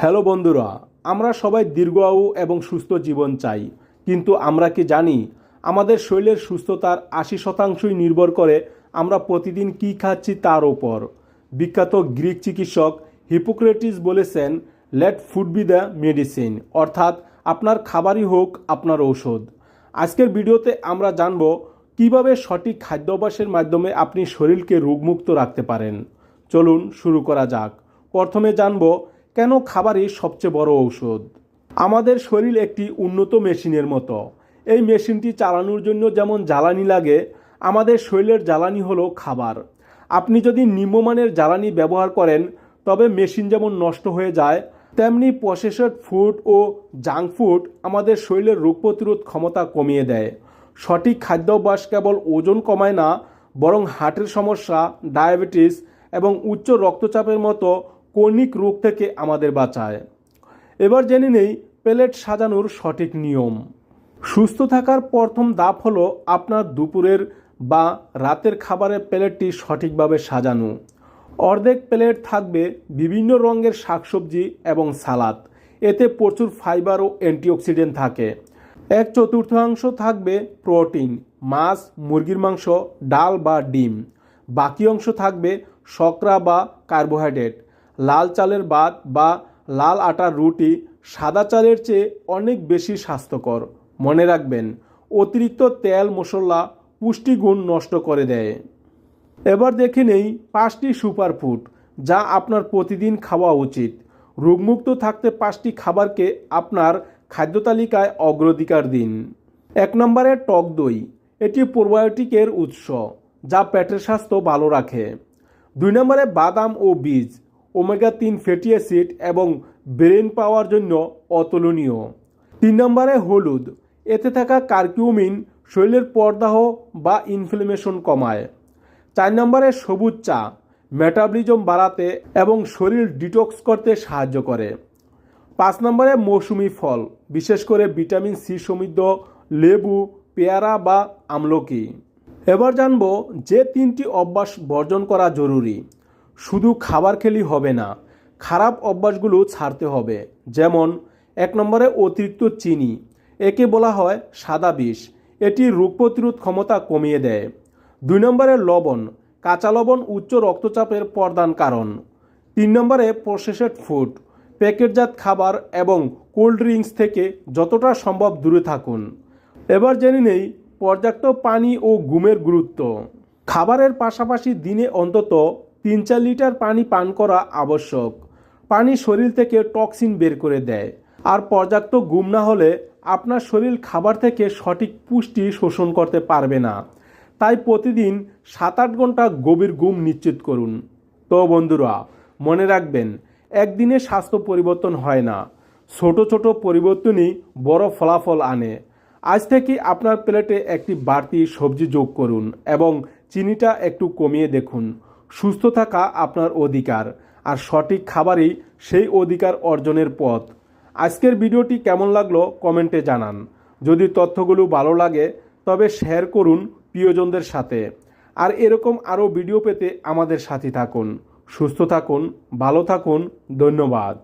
Hello বন্ধুরা, আমরা সবাই দীর্ঘায়ু এবং সুস্থ জীবন চাই। কিন্তু আমরা কি জানি, আমাদের শরীরের সুস্থতার আশি শতাংশই নির্ভর করে আমরা প্রতিদিন কী খাচ্ছি তার ওপর বিখ্যাত গ্রিক চিকিৎসক হিপোক্রেটিস বলেছেন let food be the medicine অর্থাৎ আপনার খাবারই হোক আপনার ঔষধ। আজকের ভিডিওতে আমরা জানব, কীভাবে সঠিক খাদ্যাভ্যাসের মাধ্যমে আপনি শরীরকে রোগমুক্ত রাখতে পারেন। চলুন শুরু করা যাক। প্রথমে জানব কেন খাবারই সবচেয়ে বড় ঔষধ? আমাদের শরীর একটি উন্নত মেশিনের মতো। এই মেশিনটি চালানোর জন্য যেমন জ্বালানি লাগে, আমাদের শরীরের জ্বালানি হলো খাবার। আপনি যদি নিম্নমানের জ্বালানি ব্যবহার করেন, তবে মেশিন যেমন নষ্ট হয়ে যায়, তেমনি প্রসেসড ফুড ও জাঙ্ক ফুড আমাদের শরীরের রোগ প্রতিরোধ ক্ষমতা কমিয়ে দেয়। সঠিক খাদ্যাভ্যাস কেবল ওজন কমায় না, বরং হার্টের সমস্যা, ডায়াবেটিস এবং উচ্চ রক্তচাপের মতো কর্নিক রোগ থেকে আমাদের বাঁচায়। এবার জেনে নেই প্লেট সাজানোর সঠিক নিয়ম। সুস্থ থাকার প্রথম ধাপ হলো আপনার দুপুরের বা রাতের খাবারের প্লেটটি সঠিকভাবে সাজানো। অর্ধেক প্লেট থাকবে বিভিন্ন রঙের শাকসবজি এবং সালাদ। এতে প্রচুর ফাইবার ও অ্যান্টিঅক্সিডেন্ট থাকে। এক চতুর্থাংশ থাকবে প্রোটিন, মাছ, মুরগির মাংস, ডাল বা ডিম। বাকি অংশ থাকবে শকরা বা কার্বোহাইড্রেট। লাল চালের ভাত বা লাল আটার রুটি সাদা চালের চেয়ে অনেক বেশি স্বাস্থ্যকর। মনে রাখবেন, অতিরিক্ত তেল মশলা পুষ্টিগুণ নষ্ট করে দেয়। এবার দেখে নেই পাঁচটি সুপারফুড যা আপনার প্রতিদিন খাওয়া উচিত। রোগমুক্ত থাকতে পাঁচটি খাবারকে আপনার খাদ্য তালিকায় অগ্রাধিকার দিন। এক নম্বরে টক দই, এটি প্রোবায়োটিকের উৎস যা পেটের স্বাস্থ্য ভালো রাখে। দুই নম্বরে বাদাম ও বীজ ওমেগা তিন ফ্যাটি অ্যাসিড এবং ব্রেন পাওয়ার জন্য অতুলনীয়। তিন নম্বরে হলুদ। এতে থাকা কার্কিউমিন শরীরের পর্দাহ বা ইনফ্লেমেশন কমায়। চার নম্বরে সবুজ চা। মেটাবলিজম বাড়াতে এবং শরীর ডিটক্স করতে সাহায্য করে। পাঁচ নম্বরে মৌসুমি ফল, বিশেষ করে ভিটামিন সি সমৃদ্ধ, লেবু, পেয়ারা বা আমলকি। এবার জানব যে তিনটি অভ্যাস বর্জন করা জরুরি। শুধু খাবার খেলেই হবে না, খারাপ অভ্যাসগুলো ছাড়তে হবে। যেমন, এক নম্বরে অতিরিক্ত চিনি, একে বলা হয় সাদা বিষ। এটি রোগ প্রতিরোধ ক্ষমতা কমিয়ে দেয়। দুই নম্বরে লবণ, কাঁচা লবণ উচ্চ রক্তচাপের প্রধান কারণ। তিন নম্বরে প্রসেসড ফুড, প্যাকেটজাত খাবার এবং কোল্ড ড্রিঙ্কস থেকে যতটা সম্ভব দূরে থাকুন। এবার জেনে নেই পর্যাপ্ত পানি ও ঘুমের গুরুত্ব। খাবারের পাশাপাশি দিনে অন্তত তিন চার লিটার পানি পান করা আবশ্যক। পানি শরীর থেকে টক্সিন বের করে দেয়। আর পর্যাপ্ত ঘুম না হলে আপনার শরীর খাবার থেকে সঠিক পুষ্টি শোষণ করতে পারবে না। তাই প্রতিদিন সাত আট ঘণ্টা গভীর ঘুম নিশ্চিত করুন। তো বন্ধুরা, মনে রাখবেন, একদিনে স্বাস্থ্য পরিবর্তন হয় না। ছোট ছোট পরিবর্তনই বড় ফলাফল আনে। আজ থেকে আপনার প্লেটে একটি বাড়তি সবজি যোগ করুন এবং চিনিটা একটু কমিয়ে দেখুন। সুস্থ থাকা আপনার অধিকার, আর সঠিক খাবারই সেই অধিকার অর্জনের পথ। আজকের ভিডিওটি কেমন লাগল কমেন্টে জানান। যদি তথ্যগুলো ভালো লাগে, তবে শেয়ার করুন প্রিয়জনদের সাথে। আর এরকম আরও ভিডিও পেতে আমাদের সাথে থাকুন। সুস্থ থাকুন, ভালো থাকুন, ধন্যবাদ।